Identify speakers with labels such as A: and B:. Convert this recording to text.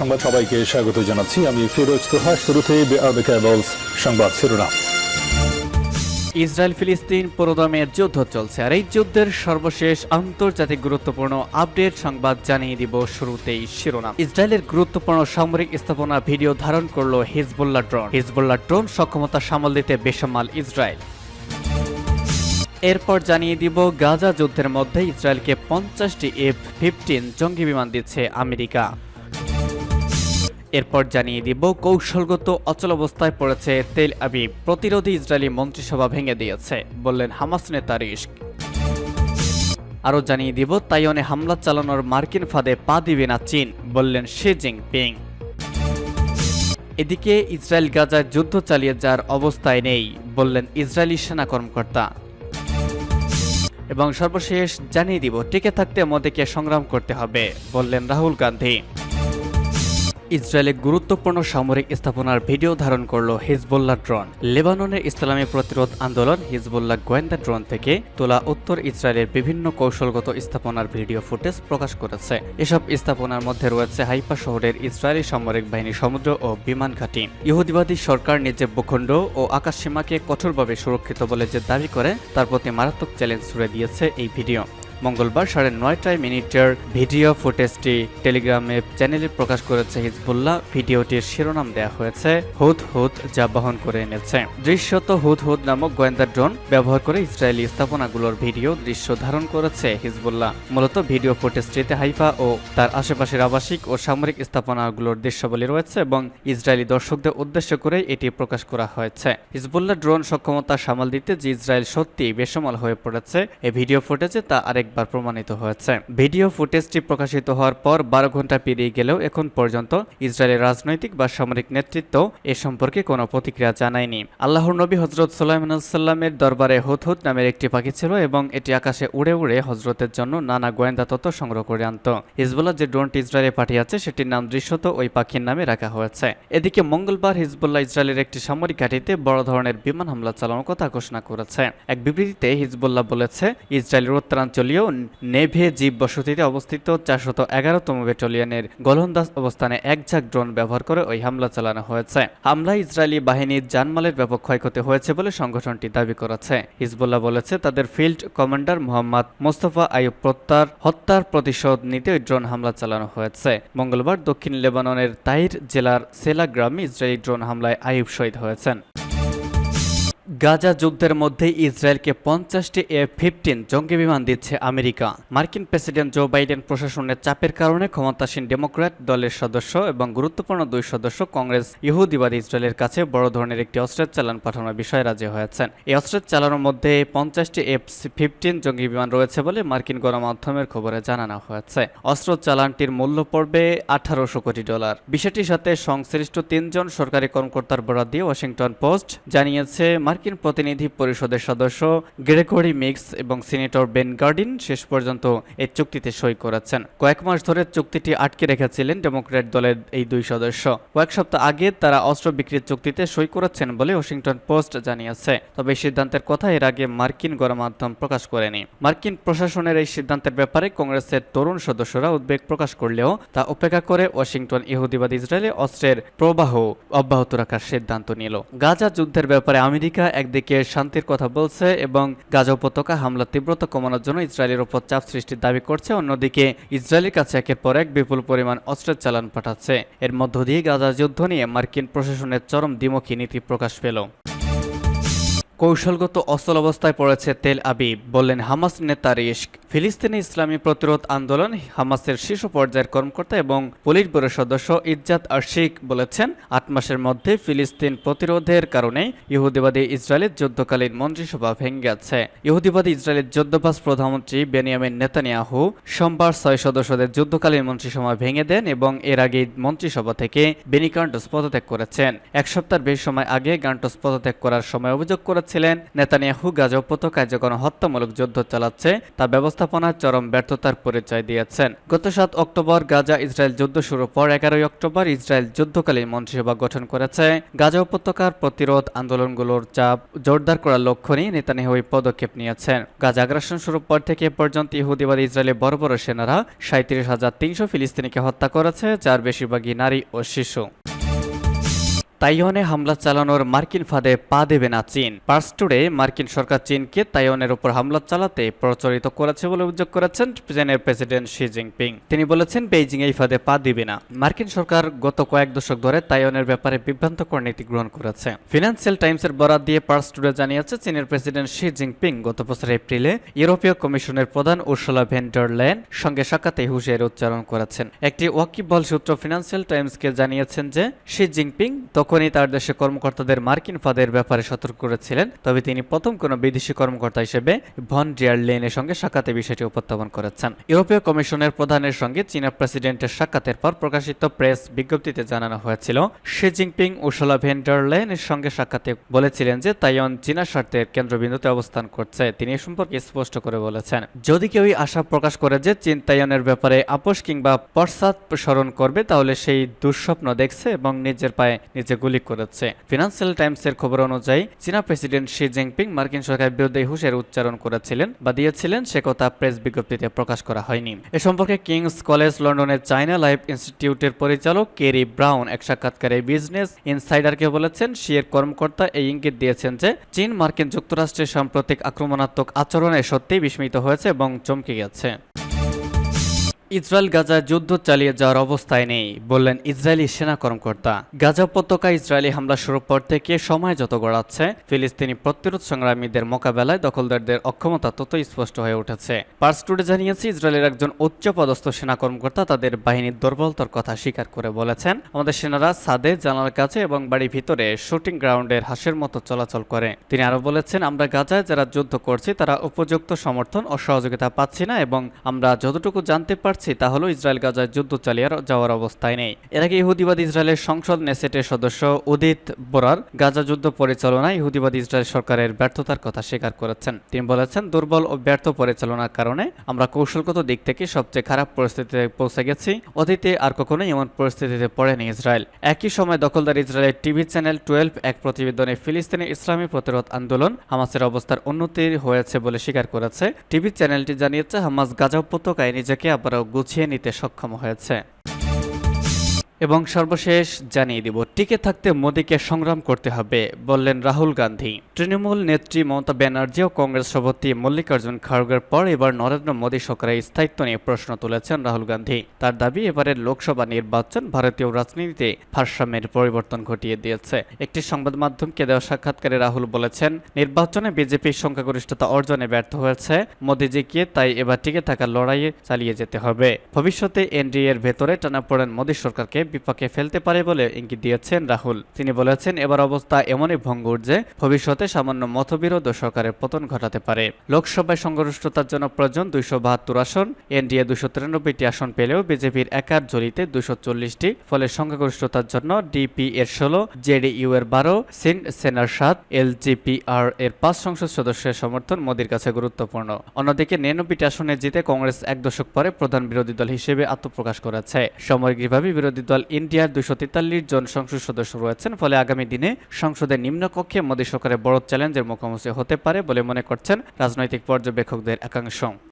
A: সংবাদ সবাইকে স্বাগত জানাচ্ছি আমি ফিরোজ তোহা শুরুতে সংবাদ শিরোনাম
B: ইসরায়েল ফিলিস্তিন পুরোদমের যুদ্ধ চলছে আর এই যুদ্ধের সর্বশেষ আন্তর্জাতিক গুরুত্বপূর্ণ আপডেট সংবাদ জানিয়ে দিব শুরুতেই শিরোনাম ইসরায়েলের গুরুত্বপূর্ণ সামরিক স্থাপনা ভিডিও ধারণ করল হিজবুল্লাহ ড্রোন হিজবুল্লাহ ড্রোন সক্ষমতা সামল দিতে বেসামাল ইসরায়েল এরপর জানিয়ে দিব গাজা যুদ্ধের মধ্যে ইসরায়েলকে পঞ্চাশটি এফ ফিফটিন জঙ্গি বিমান দিচ্ছে আমেরিকা এরপর জানিয়ে দিব কৌশলগত অবস্থায় পড়েছে তেল আবি প্রতিরোধী ইসরায়েলি মন্ত্রিসভা ভেঙে দিয়েছে বললেন হামাস নেতা রিস্ক আরও জানিয়ে দিব তাইওয়ানে হামলা চালানোর মার্কিন ফাঁদে পা দিবে না চীন বললেন শি জিনপিং এদিকে ইসরায়েল গাজায় যুদ্ধ চালিয়ে যাওয়ার অবস্থায় নেই বললেন ইসরায়েলি সেনা কর্মকর্তা এবং সর্বশেষ জানিয়ে দিব টিকে থাকতে মোদীকে সংগ্রাম করতে হবে বললেন রাহুল গান্ধী ইসরায়েলে গুরুত্বপূর্ণ সামরিক স্থাপনার ভিডিও ধারণ করল হিজবুল্লাহ ড্রোন লেবাননের ইসলামী প্রতিরোধ আন্দোলন হিজবুল্লাহ গোয়েন্দা ড্রোন থেকে তোলা উত্তর ইসরায়েলের বিভিন্ন কৌশলগত স্থাপনার ভিডিও ফুটেজ প্রকাশ করেছে এসব স্থাপনার মধ্যে রয়েছে হাইপা শহরের ইসরায়েলি সামরিক বাহিনী সমুদ্র ও বিমান ঘাঁটি ইহুদিবাদী সরকার নিজের ভূখণ্ড ও আকাশসীমাকে কঠোরভাবে সুরক্ষিত বলে যে দাবি করে তার প্রতি মারাত্মক চ্যালেঞ্জ ছুড়ে দিয়েছে এই ভিডিও মঙ্গলবার সাড়ে নয়টায় মিনিটের ভিডিও ফুটেজটি টেলিগ্রামে চ্যানেলে প্রকাশ করেছে হিজবুল্লাহ ভিডিওটির শিরোনাম দেয়া হয়েছে হুদ হুদ যা বহন করে এনেছে দৃশ্যত হুদ হুদ নামক গোয়েন্দা ড্রোন ব্যবহার করে ইসরায়েলি স্থাপনাগুলোর ভিডিও দৃশ্য ধারণ করেছে হিজবুল্লাহ মূলত ভিডিও ফুটেজটিতে হাইফা ও তার আশেপাশের আবাসিক ও সামরিক স্থাপনাগুলোর দৃশ্যাবলী রয়েছে এবং ইসরায়েলি দর্শকদের উদ্দেশ্য করে এটি প্রকাশ করা হয়েছে হিজবুল্লাহ ড্রোন সক্ষমতা সামাল দিতে যে ইসরায়েল সত্যি বেসমাল হয়ে পড়েছে এই ভিডিও ফুটেজে তা আরেক একবার প্রমাণিত হয়েছে ভিডিও ফুটেজটি প্রকাশিত হওয়ার পর বারো ঘন্টা পেরিয়ে গেলেও এখন পর্যন্ত ইসরায়েলের রাজনৈতিক বা সামরিক নেতৃত্ব এ সম্পর্কে কোনো প্রতিক্রিয়া জানায়নি আল্লাহর নবী হজরত সোলাইমান সাল্লামের দরবারে হুতহুত নামের একটি পাখি ছিল এবং এটি আকাশে উড়ে উড়ে হজরতের জন্য নানা গোয়েন্দা তথ্য সংগ্রহ করে আনত হিজবুল্লাহ যে ড্রোনটি ইসরায়েলে পাঠিয়েছে সেটির নাম দৃশ্যত ওই পাখির নামে রাখা হয়েছে এদিকে মঙ্গলবার হিজবুল্লাহ ইসরায়েলের একটি সামরিক ঘাঁটিতে বড় ধরনের বিমান হামলা চালানোর কথা ঘোষণা করেছে এক বিবৃতিতে হিজবুল্লাহ বলেছে ইসরায়েলের উত্তরাঞ্চলীয় ব্যাটালিয়ন নেভে জীব বসতিতে অবস্থিত চারশত এগারোতম ব্যাটালিয়নের গোলন্দাজ অবস্থানে ঝাঁক ড্রোন ব্যবহার করে ওই হামলা চালানো হয়েছে হামলায় ইসরায়েলি বাহিনীর জানমালের ব্যাপক ক্ষয়ক্ষতি হয়েছে বলে সংগঠনটি দাবি করেছে হিজবুল্লাহ বলেছে তাদের field commander Mohammed Mustafa Ayoub প্রত্যার হত্যার প্রতিশোধ নিতে ওই ড্রোন হামলা চালানো হয়েছে মঙ্গলবার দক্ষিণ লেবাননের তাইর জেলার সেলা গ্রামে ইসরায়েলি ড্রোন হামলায় আয়ুব শহীদ হয়েছেন গাজা যুদ্ধের মধ্যে ইসরায়েলকে পঞ্চাশটি এ ফিফটিন জঙ্গি বিমান দিচ্ছে আমেরিকা মার্কিন প্রেসিডেন্ট জো বাইডেন প্রশাসনের চাপের কারণে ক্ষমতাসীন ডেমোক্র্যাট দলের সদস্য এবং গুরুত্বপূর্ণ দুই সদস্য কংগ্রেস ইহুদিবাদ ইসরায়েলের কাছে বড় ধরনের একটি অস্ত্রের চালান পাঠানোর বিষয়ে রাজি হয়েছেন এই অস্ত্রের চালানোর মধ্যে পঞ্চাশটি এফ ফিফটিন জঙ্গি বিমান রয়েছে বলে মার্কিন গণমাধ্যমের খবরে জানানো হয়েছে অস্ত্র চালানটির মূল্য পড়বে আঠারোশো কোটি ডলার বিষয়টির সাথে সংশ্লিষ্ট তিনজন সরকারি কর্মকর্তার বরাদ দিয়ে ওয়াশিংটন পোস্ট জানিয়েছে মার্কিন মার্কিন প্রতিনিধি পরিষদের সদস্য গ্রেগরি মিক্স এবং সিনেটর বেন গার্ডিন শেষ পর্যন্ত এই চুক্তিতে সই করেছেন কয়েক মাস ধরে চুক্তিটি আটকে রেখেছিলেন ডেমোক্র্যাট দলের এই দুই সদস্য কয়েক সপ্তাহ আগে তারা অস্ত্র বিক্রির চুক্তিতে সই করেছেন বলে ওয়াশিংটন পোস্ট জানিয়েছে তবে সিদ্ধান্তের কথা এর আগে মার্কিন গণমাধ্যম প্রকাশ করেনি মার্কিন প্রশাসনের এই সিদ্ধান্তের ব্যাপারে কংগ্রেসের তরুণ সদস্যরা উদ্বেগ প্রকাশ করলেও তা উপেক্ষা করে ওয়াশিংটন ইহুদিবাদ ইসরায়েলে অস্ত্রের প্রবাহ অব্যাহত রাখার সিদ্ধান্ত নিল গাজা যুদ্ধের ব্যাপারে আমেরিকা একদিকে শান্তির কথা বলছে এবং গাজা উপত্যকা হামলা তীব্রতা কমানোর জন্য ইসরায়েলের উপর চাপ সৃষ্টির দাবি করছে অন্যদিকে ইসরায়েলের কাছে একের পর এক বিপুল পরিমাণ অস্ত্রের চালান পাঠাচ্ছে এর মধ্য দিয়ে গাজা যুদ্ধ নিয়ে মার্কিন প্রশাসনের চরম দ্বিমুখী নীতি প্রকাশ পেল কৌশলগত অস্থল অবস্থায় পড়েছে তেল আবিব বললেন হামাস নেতা রিস্ক ফিলিস্তিনি ইসলামী প্রতিরোধ আন্দোলন হামাসের শীর্ষ পর্যায়ের কর্মকর্তা এবং পুলিশ ব্যুরোর সদস্য ইজ্জাত আশিক বলেছেন আট মাসের মধ্যে ফিলিস্তিন প্রতিরোধের কারণে ইহুদিবাদী ইসরায়েলের যুদ্ধকালীন মন্ত্রিসভা ভেঙে গেছে ইহুদিবাদী ইসরায়েলের যুদ্ধবাস প্রধানমন্ত্রী বেনিয়ামিন নেতানিয়াহু সোমবার ছয় সদস্যদের যুদ্ধকালীন মন্ত্রিসভা ভেঙে দেন এবং এর আগে মন্ত্রিসভা থেকে বেনি গান্টস পদত্যাগ করেছেন এক সপ্তাহের বেশ সময় আগে গান্টস পদত্যাগ করার সময় অভিযোগ করেছিলেন নেতানিয়াহু গাজা উপত্যকায় যে হত্যামূলক যুদ্ধ চালাচ্ছে তা ব্যবস্থা ব্যবস্থাপনার চরম ব্যর্থতার পরিচয় দিয়েছেন গত সাত অক্টোবর গাজা ইসরায়েল যুদ্ধ শুরুর পর এগারোই অক্টোবর ইসরায়েল যুদ্ধকালীন মন্ত্রিসভা গঠন করেছে গাজা উপত্যকার প্রতিরোধ আন্দোলনগুলোর চাপ জোরদার করার লক্ষ্য নিয়ে নেতানিয়াহু পদক্ষেপ নিয়েছেন গাজা আগ্রাসন শুরুর পর থেকে পর্যন্ত ইহুদিবাদ ইসরায়েলের বড় বড় সেনারা সাঁত্রিশ হাজার তিনশো ফিলিস্তিনিকে হত্যা করেছে যার বেশিরভাগই নারী ও শিশু তাইওয়ানে হামলা চালানোর মার্কিন ফাঁদে পা দেবে না চীন পার্স টুডে মার্কিন সরকার চীনকে তাইওয়ানের উপর হামলা চালাতে প্রচলিত করেছে বলে অভিযোগ করেছেন চীনের প্রেসিডেন্ট শি জিনপিং তিনি বলেছেন বেইজিং এই ফাঁদে পা দিবে না মার্কিন সরকার গত কয়েক দশক ধরে তাইওয়ানের ব্যাপারে বিভ্রান্তকর নীতি গ্রহণ করেছে ফিনান্সিয়াল টাইমসের বরাত দিয়ে পার্স টুডে জানিয়েছে চীনের প্রেসিডেন্ট শি জিনপিং গত বছর এপ্রিলে ইউরোপীয় কমিশনের প্রধান উর্সলা ভেন্ডারল্যান সঙ্গে সাক্ষাতে হুশিয়ারি উচ্চারণ করেছেন একটি ওয়াকিবল সূত্র ফিনান্সিয়াল টাইমসকে জানিয়েছেন যে শি জিনপিং তখন তখনই তার দেশে কর্মকর্তাদের মার্কিন ফাঁদের ব্যাপারে সতর্ক করেছিলেন তবে তিনি প্রথম কোনো বিদেশি কর্মকর্তা হিসেবে ভন ডিয়ার লেনের সঙ্গে সাক্ষাতে বিষয়টি উপস্থাপন করেছেন ইউরোপীয় কমিশনের প্রধানের সঙ্গে চীনা প্রেসিডেন্টের সাক্ষাতের পর প্রকাশিত প্রেস বিজ্ঞপ্তিতে জানানো হয়েছিল শি জিনপিং উষলা ভেন্ডার লেনের সঙ্গে সাক্ষাতে বলেছিলেন যে তাইওয়ান চীনা স্বার্থের কেন্দ্রবিন্দুতে অবস্থান করছে তিনি এ সম্পর্কে স্পষ্ট করে বলেছেন যদি কেউ আশা প্রকাশ করে যে চীন তাইওয়ানের ব্যাপারে আপোষ কিংবা পশ্চাৎ স্মরণ করবে তাহলে সেই দুঃস্বপ্ন দেখছে এবং নিজের পায়ে নিজে গুলি করেছে ফিনান্সিয়াল টাইমসের খবর অনুযায়ী চীনা প্রেসিডেন্ট শি জিনপিং মার্কিন সরকারের বিরুদ্ধে হুশের উচ্চারণ করেছিলেন বা দিয়েছিলেন সে কথা প্রেস বিজ্ঞপ্তিতে প্রকাশ করা হয়নি এ সম্পর্কে কিংস কলেজ লন্ডনের চায়না লাইফ ইনস্টিটিউটের পরিচালক কেরি ব্রাউন এক সাক্ষাৎকারে বিজনেস ইনসাইডারকে বলেছেন শিয়ের কর্মকর্তা এই ইঙ্গিত দিয়েছেন যে চীন মার্কিন যুক্তরাষ্ট্রের সাম্প্রতিক আক্রমণাত্মক আচরণে সত্যিই বিস্মিত হয়েছে এবং চমকে গেছে ইসরায়েল গাজায় যুদ্ধ চালিয়ে যাওয়ার অবস্থায় নেই বললেন ইসরায়েলি সেনা কর্মকর্তা গাজা উপত্যকায় ইসরায়েলি হামলা শুরুর পর থেকে সময় যত গড়াচ্ছে ফিলিস্তিনি প্রতিরোধ সংগ্রামীদের মোকাবেলায় দখলদারদের অক্ষমতা তত স্পষ্ট হয়ে উঠেছে পার্স টুডে জানিয়েছে ইসরায়েলের একজন পদস্থ সেনা কর্মকর্তা তাদের বাহিনীর দুর্বলতার কথা স্বীকার করে বলেছেন আমাদের সেনারা সাদে জানালার কাছে এবং বাড়ির ভিতরে শুটিং গ্রাউন্ডের হাসের মতো চলাচল করে তিনি আরো বলেছেন আমরা গাজায় যারা যুদ্ধ করছি তারা উপযুক্ত সমর্থন ও সহযোগিতা পাচ্ছি না এবং আমরা যতটুকু জানতে পারছি থাকছি তা হলো ইসরায়েল গাজায় যুদ্ধ চালিয়ে যাওয়ার অবস্থায় নেই এর আগে ইহুদিবাদ ইসরায়েলের সংসদ নেসেটের সদস্য উদিত বোরার গাজা যুদ্ধ পরিচালনায় ইহুদিবাদ ইসরায়েল সরকারের ব্যর্থতার কথা স্বীকার করেছেন তিনি বলেছেন দুর্বল ও ব্যর্থ পরিচালনার কারণে আমরা কৌশলগত দিক থেকে সবচেয়ে খারাপ পরিস্থিতিতে পৌঁছে গেছি অতীতে আর কখনোই এমন পরিস্থিতিতে পড়েনি ইসরায়েল একই সময় দখলদার ইসরায়েলের টিভি চ্যানেল টুয়েলভ এক প্রতিবেদনে ফিলিস্তিনি ইসলামী প্রতিরোধ আন্দোলন হামাসের অবস্থার উন্নতি হয়েছে বলে স্বীকার করেছে টিভি চ্যানেলটি জানিয়েছে হামাস গাজা উপত্যকায় নিজেকে আবারও গুছিয়ে নিতে সক্ষম হয়েছে এবং সর্বশেষ জানিয়ে দিব টিকে থাকতে মোদীকে সংগ্রাম করতে হবে বললেন রাহুল গান্ধী তৃণমূল নেত্রী মমতা ব্যানার্জি ও কংগ্রেস সভাপতি মল্লিকার্জুন খড়গের পর এবার নরেন্দ্র মোদী সরকারের স্থায়িত্ব নিয়ে প্রশ্ন তুলেছেন রাহুল গান্ধী তার দাবি এবারের লোকসভা নির্বাচন ভারতীয় রাজনীতিতে ভারসাম্যের পরিবর্তন ঘটিয়ে দিয়েছে একটি সংবাদ মাধ্যমকে দেওয়া সাক্ষাৎকারে রাহুল বলেছেন নির্বাচনে বিজেপির সংখ্যাগরিষ্ঠতা অর্জনে ব্যর্থ হয়েছে মোদী মোদীজিকে তাই এবার টিকে থাকার লড়াইয়ে চালিয়ে যেতে হবে ভবিষ্যতে এনডিএ এর ভেতরে টানা পড়েন মোদী সরকারকে বিপক্ষে ফেলতে পারে বলে ইঙ্গিত দিয়েছেন রাহুল তিনি বলেছেন এবার অবস্থা এমনই ভঙ্গুর যে ভবিষ্যতে সামান্য মতবিরোধ ও সরকারের পতন ঘটাতে পারে লোকসভায় সংঘর্ষতার জন্য প্রয়োজন দুইশো বাহাত্তর আসন এনডিএ দুশো তিরানব্বইটি আসন পেলেও বিজেপির একার জরিতে দুশো চল্লিশটি ফলে সংখ্যাগরিষ্ঠতার জন্য ডিপি এর ষোলো জেডিইউ এর বারো সিন সেনার সাত আর এর পাঁচ সংসদ সদস্যের সমর্থন মোদীর কাছে গুরুত্বপূর্ণ অন্যদিকে নিরানব্বইটি আসনে জিতে কংগ্রেস এক দশক পরে প্রধান বিরোধী দল হিসেবে আত্মপ্রকাশ করেছে সামগ্রিকভাবে বিরোধী দল টোটাল ইন্ডিয়ার দুশো তেতাল্লিশ জন সংসদ সদস্য রয়েছেন ফলে আগামী দিনে সংসদের নিম্নকক্ষে মোদী সরকারের বড় চ্যালেঞ্জের মুখোমুখি হতে পারে বলে মনে করছেন রাজনৈতিক পর্যবেক্ষকদের একাংশ